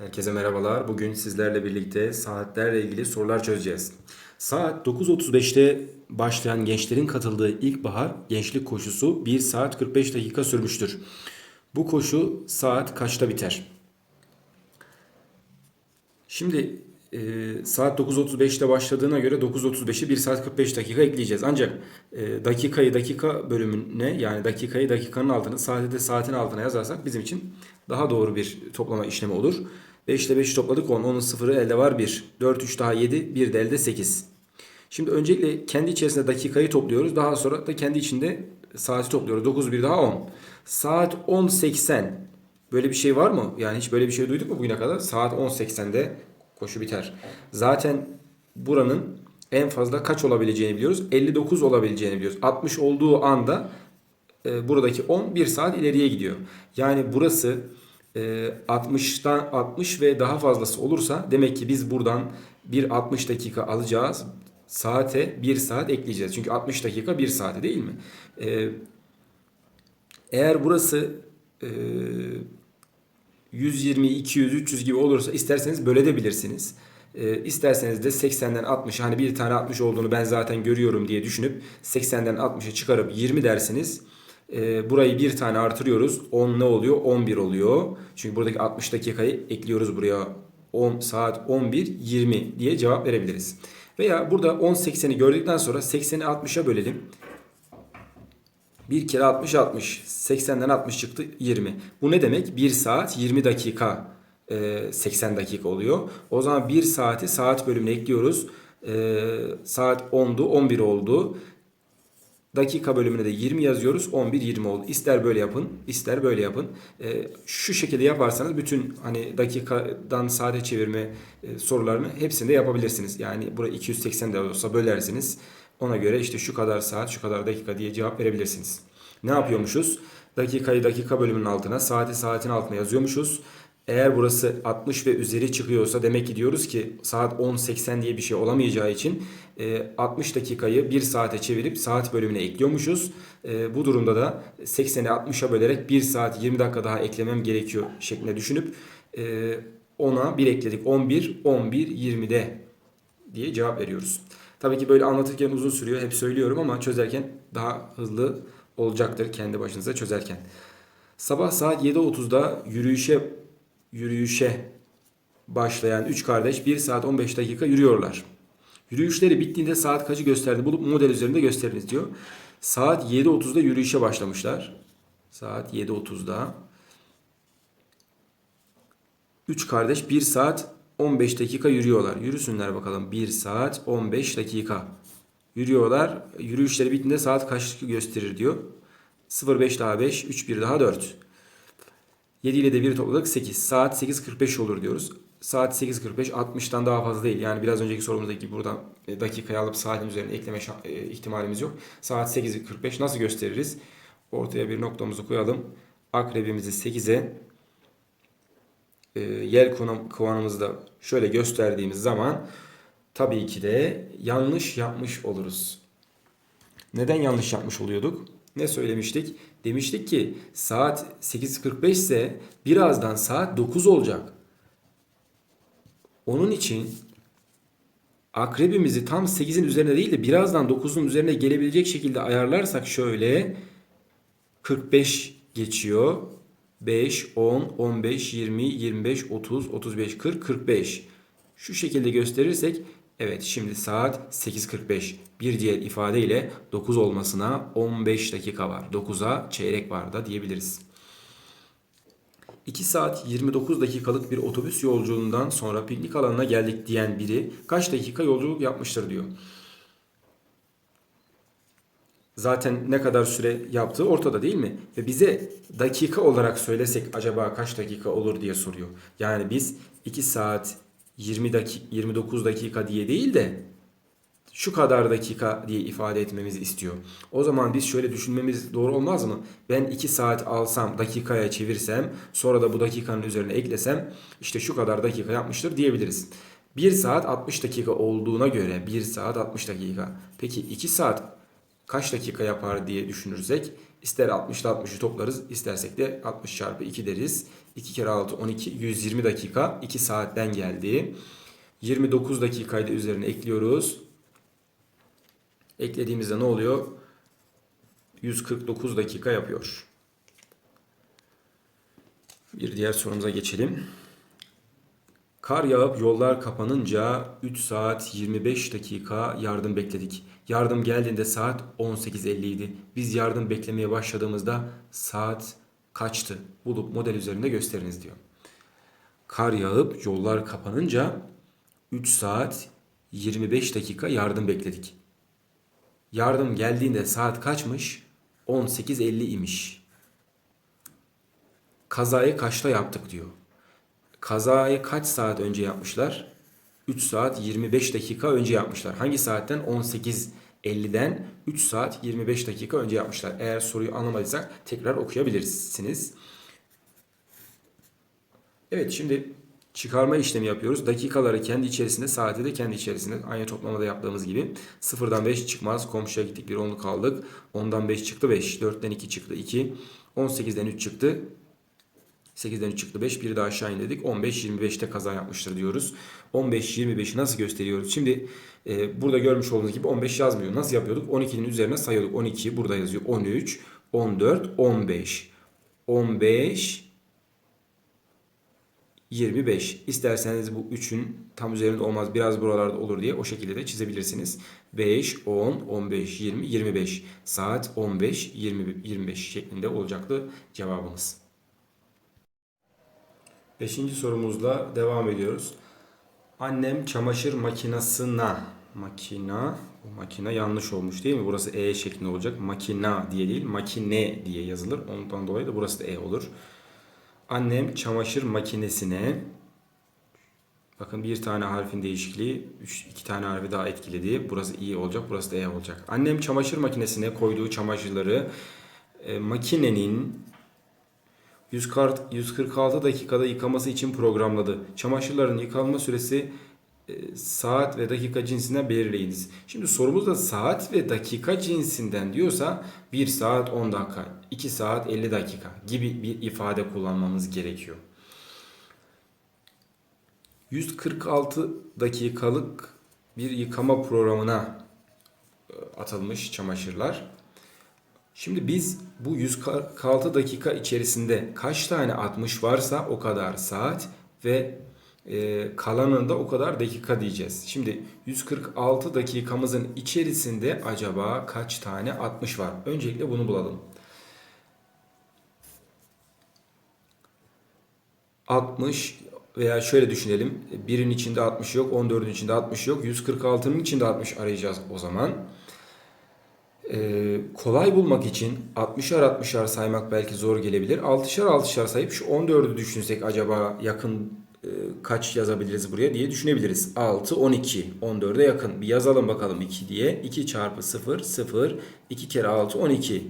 Herkese merhabalar. Bugün sizlerle birlikte saatlerle ilgili sorular çözeceğiz. Saat 9.35'te başlayan gençlerin katıldığı ilkbahar gençlik koşusu 1 saat 45 dakika sürmüştür. Bu koşu saat kaçta biter? Şimdi e, saat 9.35'te başladığına göre 9.35'i 1 saat 45 dakika ekleyeceğiz. Ancak e, dakikayı dakika bölümüne yani dakikayı dakikanın altına saati de saatin altına yazarsak bizim için daha doğru bir toplama işlemi olur. 5 ile 5'i topladık 10. 10'un sıfırı elde var 1. 4 3 daha 7. 1 de elde 8. Şimdi öncelikle kendi içerisinde dakikayı topluyoruz. Daha sonra da kendi içinde saati topluyoruz. 9 1 daha 10. Saat 10.80. Böyle bir şey var mı? Yani hiç böyle bir şey duyduk mu bugüne kadar? Saat 10.80'de koşu biter. Zaten buranın en fazla kaç olabileceğini biliyoruz. 59 olabileceğini biliyoruz. 60 olduğu anda e, buradaki 10 1 saat ileriye gidiyor. Yani burası e, 60'tan 60 ve daha fazlası olursa demek ki biz buradan bir 60 dakika alacağız. Saate 1 saat ekleyeceğiz. Çünkü 60 dakika 1 saate değil mi? E, eğer burası e, 120, 200, 300 gibi olursa isterseniz bölebilirsiniz. E, isterseniz de 80'den 60 hani bir tane 60 olduğunu ben zaten görüyorum diye düşünüp 80'den 60'ı çıkarıp 20 dersiniz. E, burayı bir tane artırıyoruz. 10 ne oluyor? 11 oluyor. Çünkü buradaki 60 dakikayı ekliyoruz buraya. 10 saat 11 20 diye cevap verebiliriz. Veya burada 10 80'i gördükten sonra 80'i 60'a bölelim. 1 kere 60 60. 80'den 60 çıktı 20. Bu ne demek? 1 saat 20 dakika e, 80 dakika oluyor. O zaman 1 saati saat bölümüne ekliyoruz. E, saat 10'du 11 oldu. Dakika bölümüne de 20 yazıyoruz. 11 20 oldu. İster böyle yapın, ister böyle yapın. E, şu şekilde yaparsanız bütün hani dakikadan saate çevirme e, sorularını hepsini de yapabilirsiniz. Yani buraya 280 de olsa bölersiniz. Ona göre işte şu kadar saat, şu kadar dakika diye cevap verebilirsiniz. Ne yapıyormuşuz? Dakikayı dakika bölümünün altına, saati saatin altına yazıyormuşuz. Eğer burası 60 ve üzeri çıkıyorsa demek ki diyoruz ki saat 10.80 diye bir şey olamayacağı için e, 60 dakikayı 1 saate çevirip saat bölümüne ekliyormuşuz. E, bu durumda da 80'i 60'a bölerek 1 saat 20 dakika daha eklemem gerekiyor şeklinde düşünüp e, ona 1 ekledik 11, 11, 20'de diye cevap veriyoruz. Tabii ki böyle anlatırken uzun sürüyor hep söylüyorum ama çözerken daha hızlı olacaktır kendi başınıza çözerken. Sabah saat 7.30'da yürüyüşe yürüyüşe başlayan 3 kardeş 1 saat 15 dakika yürüyorlar. Yürüyüşleri bittiğinde saat kaçı gösterdi bulup model üzerinde gösteriniz diyor. Saat 7.30'da yürüyüşe başlamışlar. Saat 7.30'da 3 kardeş 1 saat 15 dakika yürüyorlar. Yürüsünler bakalım. 1 saat 15 dakika. Yürüyorlar. Yürüyüşleri bittiğinde saat kaç gösterir diyor. 0,5 daha 5, 3, 1 daha 4. 7 ile de 1'i topladık 8. Saat 8.45 olur diyoruz. Saat 8.45 60'tan daha fazla değil. Yani biraz önceki sorumuzdaki gibi buradan e, dakikayı alıp saatin üzerine ekleme e, ihtimalimiz yok. Saat 8.45 nasıl gösteririz? Ortaya bir noktamızı koyalım. Akrebimizi 8'e e, yel konum- kovanımızı da şöyle gösterdiğimiz zaman tabii ki de yanlış yapmış oluruz. Neden yanlış yapmış oluyorduk? Ne söylemiştik? Demiştik ki saat 8.45 ise birazdan saat 9 olacak. Onun için akrebimizi tam 8'in üzerine değil de birazdan 9'un üzerine gelebilecek şekilde ayarlarsak şöyle 45 geçiyor. 5, 10, 15, 20, 25, 30, 35, 40, 45. Şu şekilde gösterirsek evet şimdi saat 8.45. Bir diğer ifadeyle 9 olmasına 15 dakika var. 9'a çeyrek var da diyebiliriz. 2 saat 29 dakikalık bir otobüs yolculuğundan sonra piknik alanına geldik diyen biri kaç dakika yolculuk yapmıştır diyor. Zaten ne kadar süre yaptığı ortada değil mi? Ve bize dakika olarak söylesek acaba kaç dakika olur diye soruyor. Yani biz 2 saat 20 dakika 29 dakika diye değil de şu kadar dakika diye ifade etmemizi istiyor. O zaman biz şöyle düşünmemiz doğru olmaz mı? Ben 2 saat alsam dakikaya çevirsem sonra da bu dakikanın üzerine eklesem işte şu kadar dakika yapmıştır diyebiliriz. 1 saat 60 dakika olduğuna göre 1 saat 60 dakika. Peki 2 saat kaç dakika yapar diye düşünürsek ister 60 ile 60'ı toplarız istersek de 60 çarpı 2 deriz. 2 kere 6 12 120 dakika 2 saatten geldi. 29 dakikayı da üzerine ekliyoruz. Eklediğimizde ne oluyor? 149 dakika yapıyor. Bir diğer sorumuza geçelim. Kar yağıp yollar kapanınca 3 saat 25 dakika yardım bekledik. Yardım geldiğinde saat 18.50 idi. Biz yardım beklemeye başladığımızda saat kaçtı? Bulup model üzerinde gösteriniz diyor. Kar yağıp yollar kapanınca 3 saat 25 dakika yardım bekledik. Yardım geldiğinde saat kaçmış? 18.50 imiş. Kazayı kaçta yaptık diyor. Kazayı kaç saat önce yapmışlar? 3 saat 25 dakika önce yapmışlar. Hangi saatten? 18.50'den 3 saat 25 dakika önce yapmışlar. Eğer soruyu anlamadıysak tekrar okuyabilirsiniz. Evet şimdi çıkarma işlemi yapıyoruz. Dakikaları kendi içerisinde, saati de kendi içerisinde. Aynı toplamada yaptığımız gibi. Sıfırdan 5 çıkmaz. Komşuya gittik bir onluk aldık. 10'dan 5 çıktı 5. 4'ten 2 çıktı 2. 18'den 3 çıktı. 8'den 3 çıktı 5. Biri de aşağı indirdik. 15 25'te kaza yapmıştır diyoruz. 15 25'i nasıl gösteriyoruz? Şimdi e, burada görmüş olduğunuz gibi 15 yazmıyor. Nasıl yapıyorduk? 12'nin üzerine sayıyorduk. 12 burada yazıyor. 13 14 15 15 25. İsterseniz bu 3'ün tam üzerinde olmaz biraz buralarda olur diye o şekilde de çizebilirsiniz. 5, 10, 15, 20, 25. Saat 15, 20, 25 şeklinde olacaktı cevabımız. Beşinci sorumuzla devam ediyoruz. Annem çamaşır makinesine makina bu makine yanlış olmuş değil mi? Burası E şeklinde olacak. Makina diye değil makine diye yazılır. Ondan dolayı da burası da E olur. Annem çamaşır makinesine bakın bir tane harfin değişikliği üç, iki tane harfi daha etkiledi. Burası i olacak burası da e olacak. Annem çamaşır makinesine koyduğu çamaşırları e, makinenin 146 dakikada yıkaması için programladı. Çamaşırların yıkanma süresi e, saat ve dakika cinsinden belirleyiniz. Şimdi sorumuzda saat ve dakika cinsinden diyorsa 1 saat 10 dakika, 2 saat 50 dakika gibi bir ifade kullanmamız gerekiyor. 146 dakikalık bir yıkama programına e, atılmış çamaşırlar. Şimdi biz bu 146 dakika içerisinde kaç tane 60 varsa o kadar saat ve e, kalanında o kadar dakika diyeceğiz. Şimdi 146 dakikamızın içerisinde acaba kaç tane 60 var? Öncelikle bunu bulalım. 60 veya şöyle düşünelim. Birin içinde 60 yok, 14'ün içinde 60 yok. 146'nın içinde 60 arayacağız o zaman. Ee, kolay bulmak için 60'ar 60'ar saymak belki zor gelebilir. 6'şar 6'şar sayıp şu 14'ü düşünsek acaba yakın e, kaç yazabiliriz buraya diye düşünebiliriz. 6, 12. 14'e yakın. Bir yazalım bakalım 2 diye. 2 çarpı 0, 0. 2 kere 6, 12.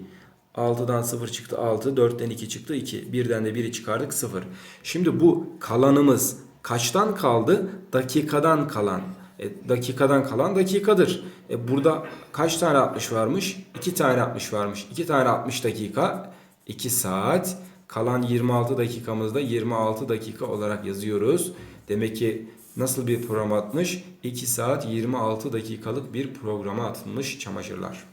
6'dan 0 çıktı 6, 4'ten 2 çıktı 2. 1'den de 1'i çıkardık 0. Şimdi bu kalanımız kaçtan kaldı? Dakikadan kalan. E, dakikadan kalan dakikadır. E, burada kaç tane 60 varmış? 2 tane 60 varmış. 2 tane 60 dakika 2 saat. Kalan 26 dakikamızda 26 dakika olarak yazıyoruz. Demek ki nasıl bir program atmış? 2 saat 26 dakikalık bir programa atılmış çamaşırlar.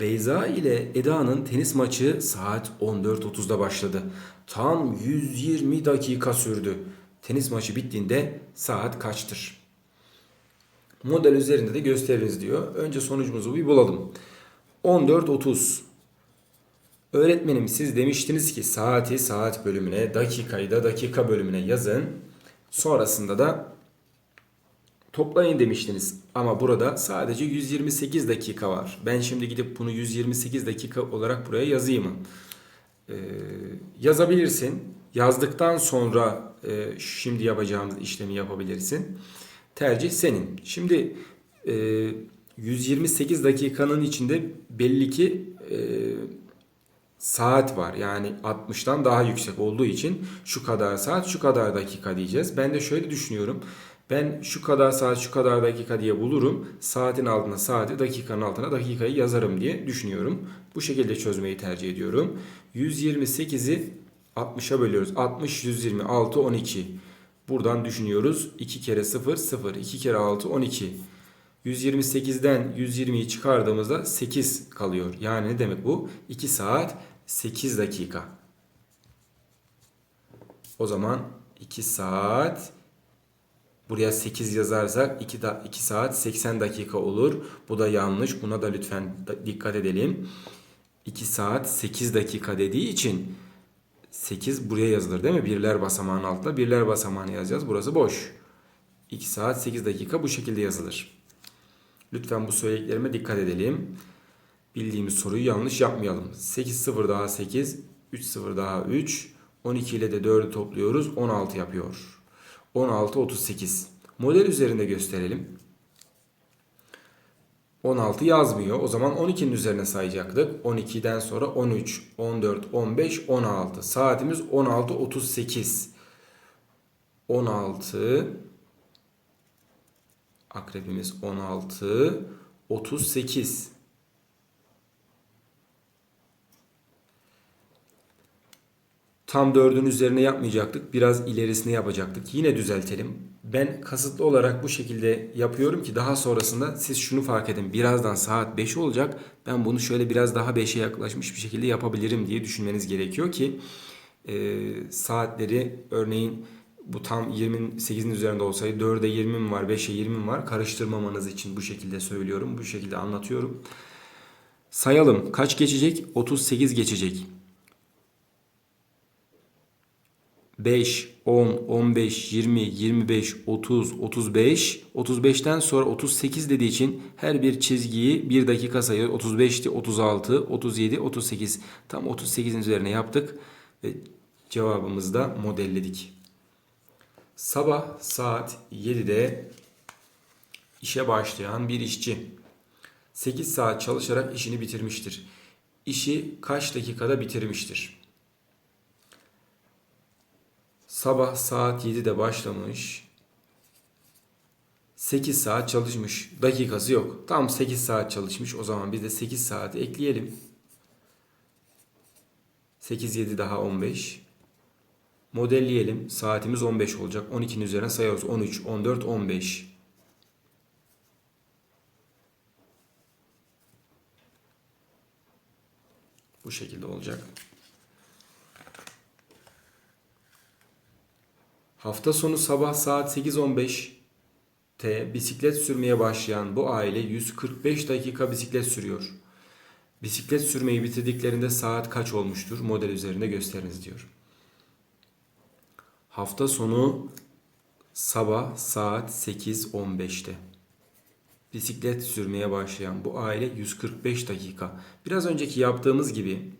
Beyza ile Eda'nın tenis maçı saat 14.30'da başladı. Tam 120 dakika sürdü. Tenis maçı bittiğinde saat kaçtır? Model üzerinde de gösteriniz diyor. Önce sonucumuzu bir bulalım. 14.30 Öğretmenim siz demiştiniz ki saati saat bölümüne, dakikayı da dakika bölümüne yazın. Sonrasında da toplayın demiştiniz. Ama burada sadece 128 dakika var. Ben şimdi gidip bunu 128 dakika olarak buraya yazayım mı? Ee, yazabilirsin. Yazdıktan sonra e, şimdi yapacağımız işlemi yapabilirsin. Tercih senin. Şimdi e, 128 dakikanın içinde belli ki e, saat var. Yani 60'tan daha yüksek olduğu için şu kadar saat şu kadar dakika diyeceğiz. Ben de şöyle düşünüyorum. Ben şu kadar saat şu kadar dakika diye bulurum. Saatin altına saati dakikanın altına dakikayı yazarım diye düşünüyorum. Bu şekilde çözmeyi tercih ediyorum. 128'i 60'a bölüyoruz. 60, 120, 6, 12. Buradan düşünüyoruz. 2 kere 0, 0. 2 kere 6, 12. 128'den 120'yi çıkardığımızda 8 kalıyor. Yani ne demek bu? 2 saat 8 dakika. O zaman 2 saat buraya 8 yazarsak 2, da, 2 saat 80 dakika olur. Bu da yanlış. Buna da lütfen dikkat edelim. 2 saat 8 dakika dediği için 8 buraya yazılır değil mi? Birler basamağının altında birler basamağını yazacağız. Burası boş. 2 saat 8 dakika bu şekilde yazılır. Lütfen bu söylediklerime dikkat edelim. Bildiğimiz soruyu yanlış yapmayalım. 8 0 daha 8, 3 0 daha 3, 12 ile de 4'ü topluyoruz. 16 yapıyor. 16 38. Model üzerinde gösterelim. 16 yazmıyor. O zaman 12'nin üzerine sayacaktık. 12'den sonra 13, 14, 15, 16. Saatimiz 16 38. 16 Akrebimiz 16 38. Tam 4'ün üzerine yapmayacaktık. Biraz ilerisine yapacaktık. Yine düzeltelim. Ben kasıtlı olarak bu şekilde yapıyorum ki daha sonrasında siz şunu fark edin. Birazdan saat 5 olacak. Ben bunu şöyle biraz daha 5'e yaklaşmış bir şekilde yapabilirim diye düşünmeniz gerekiyor ki e, saatleri örneğin bu tam 28'in üzerinde olsaydı 4'e 20 mi var 5'e 20 mi var karıştırmamanız için bu şekilde söylüyorum. Bu şekilde anlatıyorum. Sayalım. Kaç geçecek? 38 geçecek. 5, 10, 15, 20, 25, 30, 35. 35'ten sonra 38 dediği için her bir çizgiyi 1 dakika sayıyor. 35'ti, 36, 37, 38. Tam 38'in üzerine yaptık ve cevabımızı da modelledik. Sabah saat 7'de işe başlayan bir işçi 8 saat çalışarak işini bitirmiştir. İşi kaç dakikada bitirmiştir? Sabah saat 7'de başlamış. 8 saat çalışmış. Dakikası yok. Tam 8 saat çalışmış. O zaman biz de 8 saati ekleyelim. 8 7 daha 15. Modelleyelim. Saatimiz 15 olacak. 12'nin üzerine sayıyoruz. 13, 14, 15. Bu şekilde olacak. Hafta sonu sabah saat 8.15'te bisiklet sürmeye başlayan bu aile 145 dakika bisiklet sürüyor. Bisiklet sürmeyi bitirdiklerinde saat kaç olmuştur? Model üzerinde gösteriniz diyor. Hafta sonu sabah saat 8.15'te bisiklet sürmeye başlayan bu aile 145 dakika. Biraz önceki yaptığımız gibi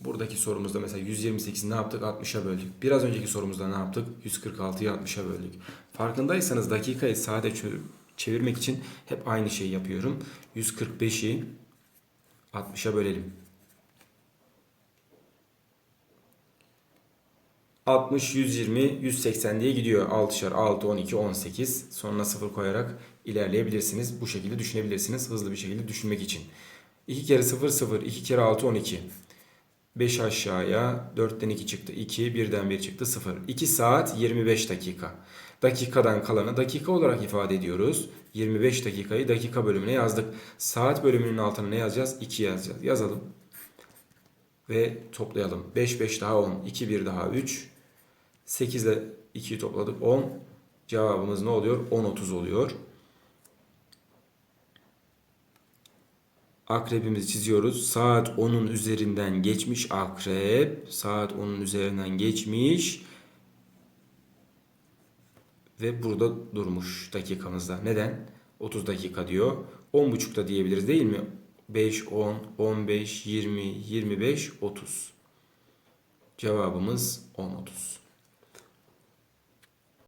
buradaki sorumuzda mesela 128'i ne yaptık? 60'a böldük. Biraz önceki sorumuzda ne yaptık? 146'yı 60'a böldük. Farkındaysanız dakikayı çö- çevirmek için hep aynı şeyi yapıyorum. 145'i 60'a bölelim. 60, 120, 180 diye gidiyor. 6'şar, 6, 12, 18. Sonuna 0 koyarak ilerleyebilirsiniz. Bu şekilde düşünebilirsiniz. Hızlı bir şekilde düşünmek için. 2 kere 0, 0. 2 kere 6, 12. 5 aşağıya 4'ten 2 çıktı. 2, 1'den 1 çıktı 0. 2 saat 25 dakika. Dakikadan kalanı dakika olarak ifade ediyoruz. 25 dakikayı dakika bölümüne yazdık. Saat bölümünün altına ne yazacağız? 2 yazacağız. Yazalım. Ve toplayalım. 5, 5 daha 10. 2, 1 daha 3. 8 ile 2'yi topladık. 10. Cevabımız ne oluyor? 10, 30 oluyor. Akrebimizi çiziyoruz. Saat 10'un üzerinden geçmiş akrep. Saat 10'un üzerinden geçmiş. Ve burada durmuş dakikamızda. Neden? 30 dakika diyor. 10.30'da diyebiliriz değil mi? 5, 10, 15, 20, 25, 30. Cevabımız 10, 30.